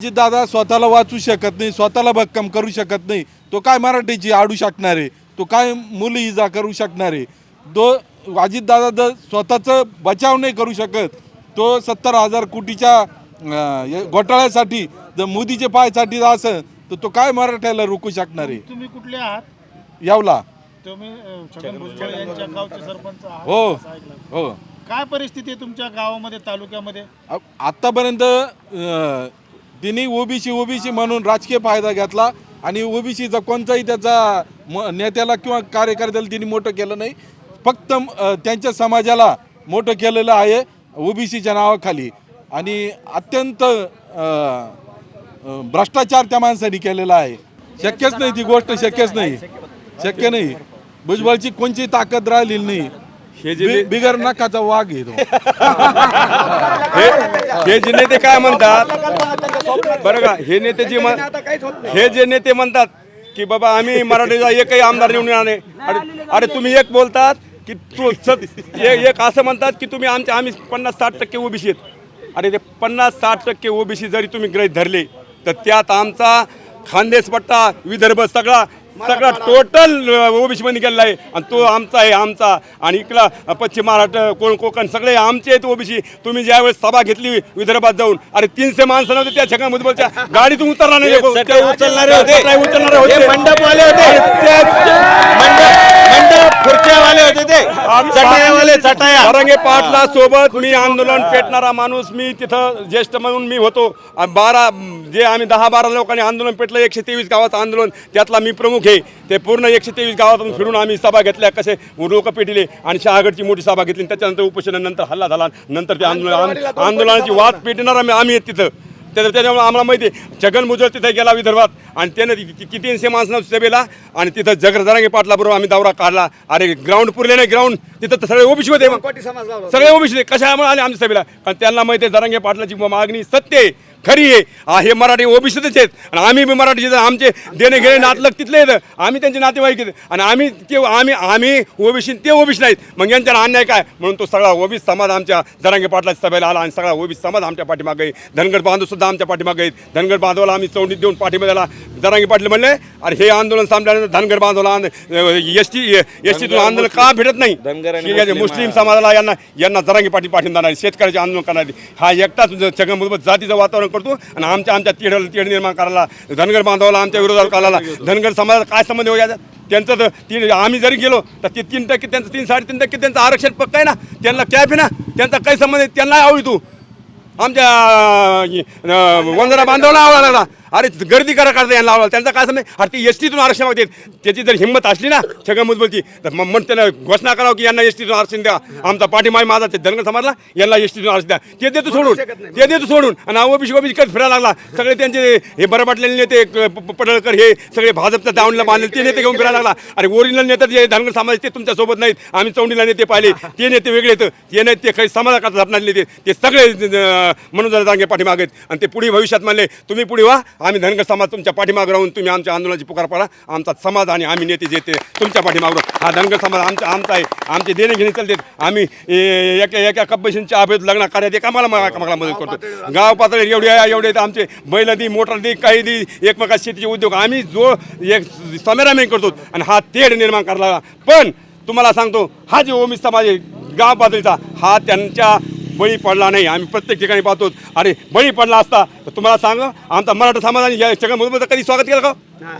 जी दादा स्वतःला वाचू शकत नाही स्वतःला भक्कम करू शकत नाही. तो काय मराठीची आडू शकणार आहे तो काय मुली इजा करू शकणार. आहे तो अजितदादा जर स्वतःचं बचाव नाही करू शकत. तो सत्तर हजार कोटीच्या घोटाळ्यासाठी जर मोदीचे पायसाठी असं तर तो काय मराठ्याला रोखू शकणार? आहे तुम्ही कुठले आहात? यावला. हो. हो. काय परिस्थिती आहे तुमच्या गावामध्ये तालुक्यामध्ये? आ- आत्तापर्यंत ओबीसी ओबीसी म्हणून राजकीय फायदा घेतला आणि ओबीसीचा कोणताही त्याचा म- नेत्याला किंवा कार्यकर्त्याला तिने मोठं केलं नाही. फक्त त्यांच्या समाजाला मोठं केलेलं आहे ओबीसीच्या नावाखाली. आणि अत्यंत भ्रष्टाचार त्या माणसाने केलेला आहे. शक्यच नाही ती गोष्ट शक्यच नाही. शक्य नाही. भुजबळची कोणची ताकद राहिलेली नाही. हे जे बि- बिगर नकाचा वाघ आहे तो. हे हे जे नेते काय म्हणतात? बरं का हे नेते जे म्हण हे जे नेते म्हणतात की बाबा आम्ही मराठीचा एकही आमदार निवडून आणे अरे अरे तुम्ही एक बोलतात की तू ए- एक असं म्हणतात की तुम्ही आमच्या आम्ही पन्नास साठ टक्के ओबीसी आहेत. अरे ते पन्नास साठ टक्के ओबीसी जरी तुम्ही गृहीत धरले तर त्यात आमचा खानदेश पट्टा विदर्भ सगळा सगळा टोटल ओबीसी मध्ये गेलेला आहे. आणि तो आमचा आहे आमचा. आणि इकडला पश्चिम महाराष्ट्र कोण कोकण सगळे आमचे आहेत ओबीसी. तुम्ही ज्यावेळेस सभा घेतली विदर्भात जाऊन अरे तीनशे माणसं नव्हते त्या छगन भुजबळच्या. गाडीतून उतरला नाही उचलणारे होते. उचलणारे होते. हे मंडपवाले होते. आणि त्याच- मंडप मंडप खुर्च्यावाले होते ते. चटयावाले चटाया. सारंगे पाटला सोबत मी आंदोलन पेटणारा माणूस मी तिथं ज्येष्ठ म्हणून मी होतो. बारा जे आम्ही दहा बारा लोकांनी आंदोलन पेटलं एकशे तेवीस गावाचं आंदोलन त्यातला मी प्रमुख आहे. ते पूर्ण एकशे तेवीस गावातून फिरून आम्ही सभा घेतल्या कसे लोक पेटले आणि शहागडची मोठी सभा घेतली. आणि त्याच्यानंतर उपोषणानंतर हल्ला झाला. नंतर ते आंदोलन आंदोलनाची वाद पेटणारा आम्ही आम्ही आहेत तिथं. त्याच्या त्याच्यामुळे आम्हाला माहिती आहे छगन भुजबळ तिथे गेला विदर्भात आणि त्यानं ति- ति- किती तीनशे माणसं सभेला आणि तिथं जगर जरांगे पाटला बरोबर आम्ही दौरा काढला. अरे ग्राउंड पुरले नाही ग्राउंड तिथं तर सगळे ओबीसी होते. सगळे ओबीसी कशामुळे आले आमच्या सभेला? कारण त्यांना माहिती आहे जरांगे पाटलाची मागणी सत्य आहे. खरी आहे. हे मराठी ओबीसीच आहेत. आणि आम्ही बी मराठीचे आमचे देणे घेणे नातलग तिथले आहेत. आम्ही त्यांचे नातेवाईक आहेत. आणि आम्ही ते आम्ही आम्ही ओबीसी ते ओबीसी नाहीत. मग यांच्यावर अन्याय काय? म्हणून तो सगळा ओबीसी समाज आमच्या जरांगे पाटलाच्या सभेला आला आणि सगळा ओबीसी समाज आमच्या पाठीमागे आहे. धनगर बांधव सुद्धा आमच्या पाठीमागे आहेत. धनगर बांधवाला आम्ही चौंडीत देऊन पाठीमध्ये आला. जरांगे पाटील म्हणले अरे हे आंदोलन संपल्यानंतर धनगर बांधवला एस टी एस टीतून आंदोलन का भेटत नाही? मुस्लिम, समाजाला यांना यांना जरांगी पाठी पाठिंबा देणार शेतकऱ्याचे आंदोलन करणार हा एकटाच भुजबळ जातीचं वातावरण करतो आणि आमच्या आमच्या तेढ तेढ निर्माण करायला धनगर बांधवाला आमच्या विरोधात करायला धनगर समाजाला काय संबंध होऊ याच्यात त्यांचं तर तीन आम्ही जरी गेलो तर ते तीन टक्के त्यांचं तीन साडेतीन टक्के त्यांचं आरक्षण पक्क आहे ना त्यांना कॅप आहे ना त्यांचा काही संबंध त्यांना आवडी तू आमच्या वंदना बांधवला आवडा लागला अरे गर्दी करा करता यांना आवडला त्यांचा काय समज अरे ती एस टीतून आरक्षण मागतात त्याची जर हिंमत असली ना छगन भुजबळची तर मग मग त्यानं घोषणा करावं की यांना एस टीतून आरक्षण द्या. आमचा पाठीमाय माझा ते धनगर समाजला यांना एस टीतून आरक्षण द्या. ते देतो सोडून. ते देतो सोडून. आणि ओबीसी ओबीसी करत फिरायला लागला. सगळे त्यांचे हे बरं वाटलेले नेते पडळकर हे सगळे भाजपच्या दावणीला बांधले ते नेते घेऊन फिरायला लागला. अरे ओरिजिनल नेते जे धनगर समाज ते तुमच्यासोबत नाहीत. आम्ही चौंडीला नेते पाहिले. ते नेते वेगळे आहेत. ते नाही ते काही समाजाकरता झपणारे नेते. ते सगळे अं, म्हणून जागे पाठीमागे आहेत आणि ते पुढे भविष्यात म्हणले तुम्ही पुढे व्हा आम्ही धनगर समाज तुमच्या पाठीमागं राहून तुम्ही आमच्या आंदोलनाची पुकार पडा. आमचा समाज आणि आम्ही नेते जे तुमच्या पाठीमागं हा धनगर समाज आमचा आमचा आहे. आमचे देणे घेणे आम्ही एका एका कब्बशींच्या अभेद लग्न कार्यात एक आम्हाला आम्हाला मदत करतो. गाव पातळी एवढे आहे, एवढे आमचे बैल दी मोटर दी काही दी एकमेका शेतीचे उद्योग. आम्ही जो एक समेरामे करतो आणि हा तेढ निर्माण करायला पण तुम्हाला सांगतो हा जे ओमी समाज आहे गाव पातळीचा हा त्यांच्या बळी पडला नाही. आम्ही प्रत्येक ठिकाणी पाहतो अरे बळी पडला असता तर तुम्हाला सांग आमचा मराठा समाजाने या भुजबळचं कधी स्वागत केलं का?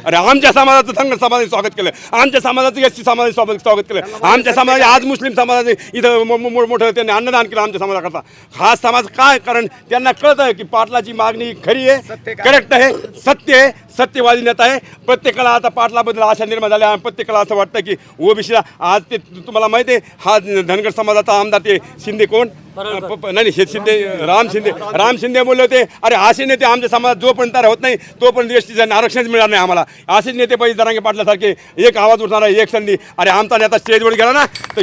अरे आमच्या समाजाचं धनगर समाजाने स्वागत केलं. आमच्या समाजाचं एस टी समाजाने स्वागत स्वागत केलं. आमच्या समाजाने आज मुस्लिम समाजाने इथं मोठं त्यांनी अन्नदान केलं आमच्या समाजाकरता. हा समाज काय? कारण त्यांना कळतं आहे की पाटलाची मागणी खरी आहे करेक्ट आहे सत्य आहे सत्यवादी नेता आहे. प्रत्येकाला आता पाटलाबद्दल आशा निर्माण झाल्या आणि प्रत्येकाला असं वाटतं की ओबीसीला आज ते तुम्हाला माहिती आहे हा धनगर समाजाचा आमदार ते शिंदे कोण? नाही शिंदे राम शिंदे. राम शिंदे बोलले होते अरे असे नेते आमच्या समाजात जोपर्यंत होत नाही तोपर्यंत एस टीचं आरक्षणच मिळणार नाही आम्हाला. असेच नेते पाहिजे जरांगे पाटलासारखे एक आवाज उठणारा एक संधी. अरे आमचा नेता स्टेजवर गेला ना तर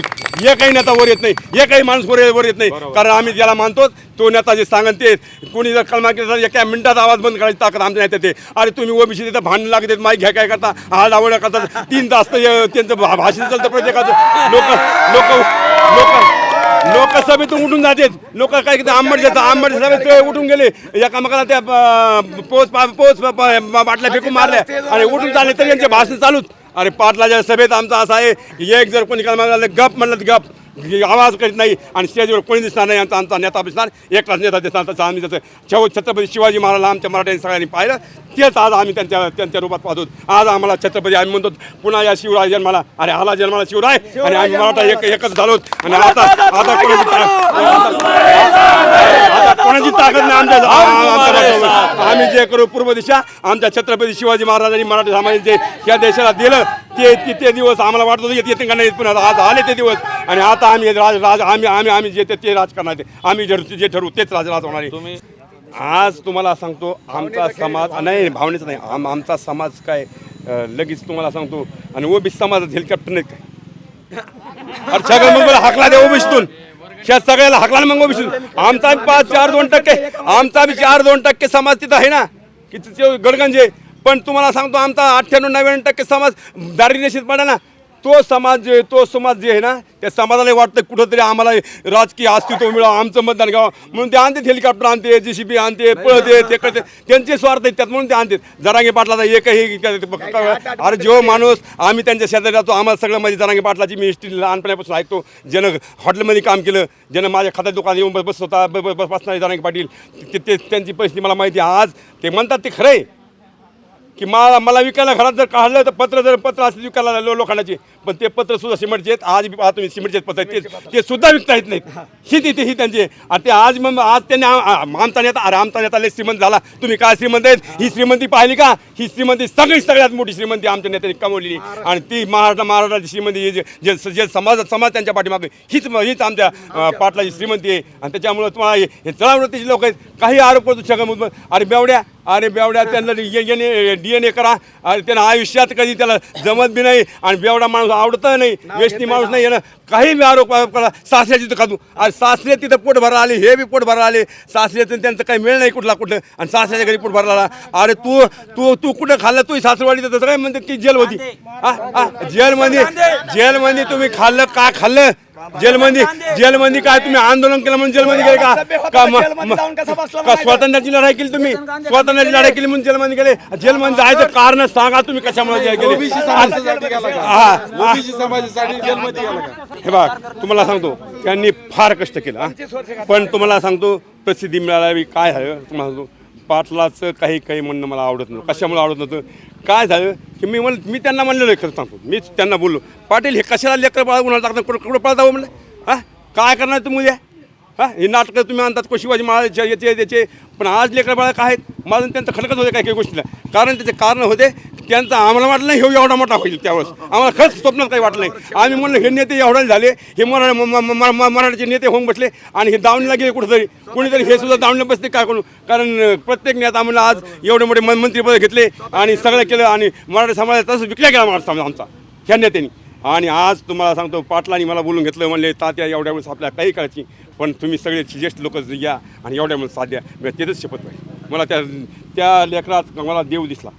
एकही नेता वर येत नाही एकही माणूस वर वर येत नाही. कारण आम्ही ज्याला मानतो तो नेता जे सांगन ते कोणी जर कलमा केला तर एका मिनिटात आवाज बंद करायची ताकद आमच्या नेत्यात आहे. अरे तुम्ही ओबीसी तिथं भांडण लागत माईक घ्या काय करता हा डावड्या करतात तीन तास त्यांचं भाषण चालतं प्रत्येकाचं. लोक लोक लोक लोकसभेतून उठून जाते लोक काय करतात? आंबट आंबट सभेत ते उठून गेले. एकामेकाला त्या पोच पा- पोच बाटल्या फेकून मारल्या. आणि उठून चालले तरी यांचे भाषण चालूच. अरे पाटलाच्या सभेत आमचा असा आहे एक जर कोणी काय गप म्हणलं गप. आवाज करीत नाही आणि स्टेजवर कोणी दिसणार नाही आमचा आमचा नेता दिसणार एकटाच नेता दिसणार. तसं आम्ही जसं छव छत्रपती शिवाजी महाराजला आमच्या मराठ्यांनी सगळ्यांनी पाहिलं तेच आज आम्ही त्यांच्या त्यांच्या रूपात पाहतो. आज आम्हाला छत्रपती आम्ही म्हणतो पुन्हा या शिवराय जन्माला. अरे आला जन्माला शिवराय. आणि आम्ही मराठा एक एकच झालो आणि आता आता कोणाची आता कोणाची ताकद नाही आमच्या आम्ही जे करू पूर्व दिशा आमच्या छत्रपती शिवाजी महाराजांनी मराठी समाजाने जे या देशाला दिलं. ते ते- ते दिवस आम्हाला वाटत होतं येत का नाही येत, पण आता आज आले ते दिवस. आणि आता आम्ही राज राज आम्ही आम्ही आम्ही जे ते- ते राजकारणाचे आम्ही जे जे ठरवू तेच राज राज होणार आहे. आज तुम्हाला सांगतो आमचा समाज नाही भावनेचा नाही. आम आमचा समाज काय लगेच तुम्हाला सांगतो. आणि ओबीसी समाजात हेलिकॉप्टर नाही काय? अरे सगळं मग मला हाकला द्या ओबीसीतून. ह्या सगळ्याला हाकला ना मग ओबीसीतून. आमचा पाच चार दोन टक्के आमचा बी चार दोन टक्के समाज तिथं आहे ना. की तिथे गडगंजे पण तुम्हाला सांगतो आमचा अठ्ठ्याण्णव नव्याण्णव टक्के समाज दारिद्र्यशीत पडा ना. तो समाज जे तो समाज जे आहे ना त्या समाजाला वाटतं कुठंतरी आम्हाला राजकीय अस्तित्व मिळावं आमचं मतदान घ्यावं. म्हणून ते आणते हेलिकॉप्टर आणते जे सी बी आणते पळते ते करते. त्यांचे स्वार्थ आहेत त्यात म्हणून ते आणते जरांगे पाटलाचा एकही अरे जो माणूस आम्ही त्यांच्या शेजारी जातो आम्हाला सगळं माझी जरांगे पाटलाची मी हिस्ट्री लहानपणापासून ऐकतो. ज्यानं हॉटेलमध्ये काम केलं ज्यानं माझ्या खात्यात दुकानात येऊन बस होता ब- ब- बसणारे जरांगे पाटील ते- ते त्यांची परिस्थिती मला माहिती आहे. आज ते म्हणतात ते खरं आहे. की मला मला विकायला घरात जर काढलं तर पत्र जर पत्र असले विकायला लो लोखंडाचे पण ते पत्र सुद्धा सिमेंटचे आहेत. आज बी पाहतो मी सिमेंटचे पत्र आहेत. ते ते सुद्धा विकता येत नाहीत. ही तिथे ही त्यांची आहे. आणि ते आज मग आज त्यांनी आ- रामताण्यात आले. श्रीमंत झाला. तुम्ही काय श्रीमंत आहेत? ही श्रीमंती पाहिली का? ही श्रीमंती सगळी सगळ्यात मोठी श्रीमंती आमच्या नेत्यांनी कमवलेली. आणि ती महाराष्ट्र महाराष्ट्राची श्रीमंती ही जे जे जे समाज समाज त्यांच्या पाठीमागे हीच हीच आमच्या अं, पाटलाची श्रीमंती आहे. आणि त्याच्यामुळे तुम्हाला हे- हे चळावृत्तीचे लोक आहेत. काही आरोप करतो छगन अरे बेवड्या अरे बेवड्या त्यांना डी एन ए करा. आणि त्यांना आयुष्यात कधी त्याला जमत बी नाही. आणि बेवडा माणूस आवडत नाही व्यसनी माणूस नाही यानं काही बी आरोप करा सासऱ्याची तर खातू. आणि सासरे तिथं पोट भरायला आले हे बी पोट भरायला आले. सासऱ्याचं त्यांचं काही मिळ नाही कुठला कुठं. आणि सासऱ्याच्या घरी पोट भरायला आला. अरे तू तू तू कुठं खाल्लं? तू सासरवाडी तर तसं काय म्हणतात की जेल होती हा हा जेलमध्ये जेलमध्ये तुम्ही खाल्लं काय खाल्लं? जेलमध्ये जेलमध्ये काय तुम्ही आंदोलन केलं म्हणून जेलमध्ये गेले का? का म- म- का स्वातंत्र्याची लढाई केली तुम्ही? स्वातंत्र्याची लढाई केली म्हणून जेलमध्ये गेले? जेलमध्ये जायचं कारण सांगा तुम्ही कशामुळे जेल गेले? ओबीसी समाजासाठी गेला का? हा. ओबीसी समाजासाठी जेलमध्ये गेला का? बघ तुम्हाला सांगतो त्यांनी फार कष्ट केलं हा. पण तुम्हाला सांगतो प्रसिद्धी मिळावी काय झालं तुम्हाला सांगतो पाटलाचं काही काही म्हणणं मला आवडत नव्हतं. कशामुळे आवडत नव्हतं? काय झालं? की मी म्हणलं मी त्यांना म्हणलेलं आहे खरं सांगतो. मीच त्यांना बोललो पाटील हे कशाला लेकर बाळा उन्हाला टाकतात कुठं कुठं जाऊ हो? म्हणलं. हां? काय करणार तुम्ही उद्या? हां? हे नाटकं तुम्ही आणतात को शिवाजी महाराज याचे त्याचे पण आज लेकर बाळा काय आहेत? माझं त्यांचं खडकत होते काही काही गोष्टीला. कारण त्याचे कारण होते त्यांचा आम्हाला वाटलं नाही हे एवढा मोठा होईल त्यावेळेस. आम्हाला खरंच स्वप्नात काही वाटलं नाही. आम्ही म्हणलं हे नेते एवढे झाले हे मरा म- म- मराठीचे नेते होऊन बसले आणि हे दावणीला गेले कुठेतरी. कुणीतरी हे सुद्धा दावणीला बसते काय करू? कारण प्रत्येक नेता आम्हाला आज एवढे मोठे मंत्रीपद घेतले आणि सगळं केलं आणि मराठी समाजात तसं विकला गेला मराठा समाज आमचा ह्या नेत्यांनी. आणि आज तुम्हाला सांगतो पाटलांनी मला बोलून घेतलं म्हणले तात्या एवढ्या वेळेस आपल्या काही करायची पण तुम्ही सगळे ज्येष्ठ लोक या आणि एवढ्या वेळेस साध्या मी तेच शपथ पाहिजे मला त्या त्या लेकरात मला देव दिसला.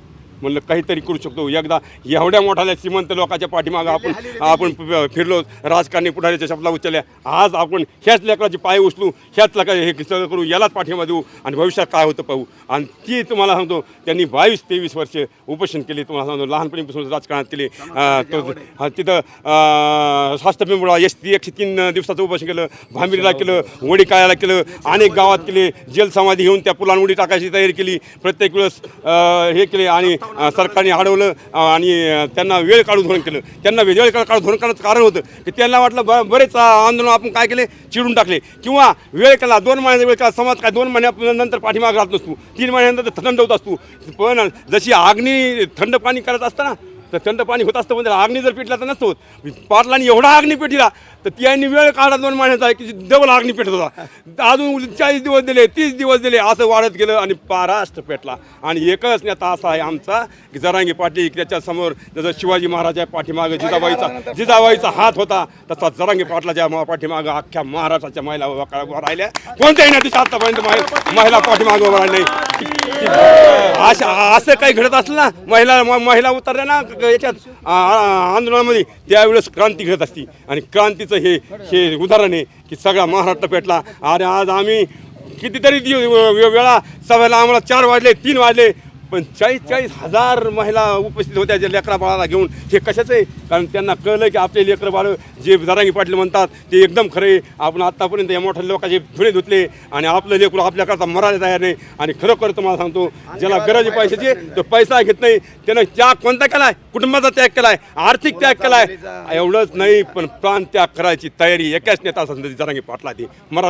म्हणलं काहीतरी करू शकतो. एकदा एवढ्या मोठ्या श्रीमंत लोकांच्या पाठीमागं आपण आपण फिरलो राजकारणी पुढाऱ्याच्या शपला उचलल्या. आज आपण ह्याच लेकराचे पाय उचलू ह्याच लेकरा हे सगळं करू यालाच पाठिंबा देऊ आणि भविष्यात काय होतं पाहू. आणि ती तुम्हाला सांगतो त्यांनी बावीस तेवीस वर्षे उपोषण केले तुम्हाला सांगतो लहानपणीपासून राजकारणात केले. तो तिथं शास्त्रपिंपळा एस ती एकशे तीन दिवसाचं उपोषण केलं भांबिरीला केलं वडी काळ्याला केलं अनेक गावात केले. जेल समाधी घेऊन त्या पुलांवडी उडी टाकायची तयारी केली. प्रत्येक वेळेस हे केले आणि सरकारने अडवलं आणि त्यांना वेळ काढून धोरण केलं. त्यांना वेळ काढून धोरण करण्याचं कारण होतं की त्यांना वाटलं ब बरेच आंदोलन आपण काय केले? चिडून टाकले. किंवा वेळ केला दोन महिन्याचा वेळ केला समाज काय दोन महिन्यानंतर पाठीमाग राहत नसतो. तीन महिन्यानंतर थंड होत असतो. पण जशी आग्नी थंड पाणी करत असताना तर थंड पाणी होत असतं म्हणजे आग्नी जर पेटला तर नसतो पाटलांनी एवढा आग्नी पेटला तर त्यांनी वेळ काढा दोन महिन्याचा की डबल आग्नी पेटत होता. अजून चाळीस दिवस दिले तीस दिवस दिले असं वाढत गेलं आणि पाराष्ट्र पेटला. आणि एकच नेता असा आहे आमचा की जरांगी पाटील त्याच्यासमोर जसं शिवाजी महाराजा पाठीमागं जिजाबाईचा जिजाबाईचा हात होता तसा जरांगी पाटलाच्या पाठीमागं अख्ख्या महाराष्ट्राच्या महिला उभा राहिल्या. कोणत्याही नेत्याच्या आतापर्यंत महिला पाठीमागं उभा राहिले अशा असं काही घडत असलं ना महिला म- महिला उतरल्या ना याच्यात? आंदोलनामध्ये त्यावेळेस क्रांती घडत असती. आणि क्रांतीचं हे हे उदाहरण आहे की सगळा महाराष्ट्र पेटला. आणि आज आम्ही कितीतरी दिव- वेळा सभेला आम्हाला चार वाजले तीन वाजले. पण चाळीस चाळीस हजार महिला उपस्थित होत्या जे लेकरा बाळाला घेऊन. हे कशाचं आहे? कारण त्यांना कळलं की आपले लेकरं बाळ जे जरांगी पाटील म्हणतात ते एकदम खरे आपण आत्तापर्यंत या मोठ्या लोकांचे धुळे धुतले आणि आपलं लेकरू आपल्याकरता मरायला तयार नाही. आणि खरोखर तुम्हाला सांगतो ज्याला गरज आहे पैशाची तो पैसा घेत नाही. त्यानं त्याग कोणता केलाय? कुटुंबाचा त्याग केलाय. आर्थिक त्याग केलाय. एवढंच नाही पण प्राण त्याग करायची तयारी एकाच नेता जरांगी पाटला ती मरा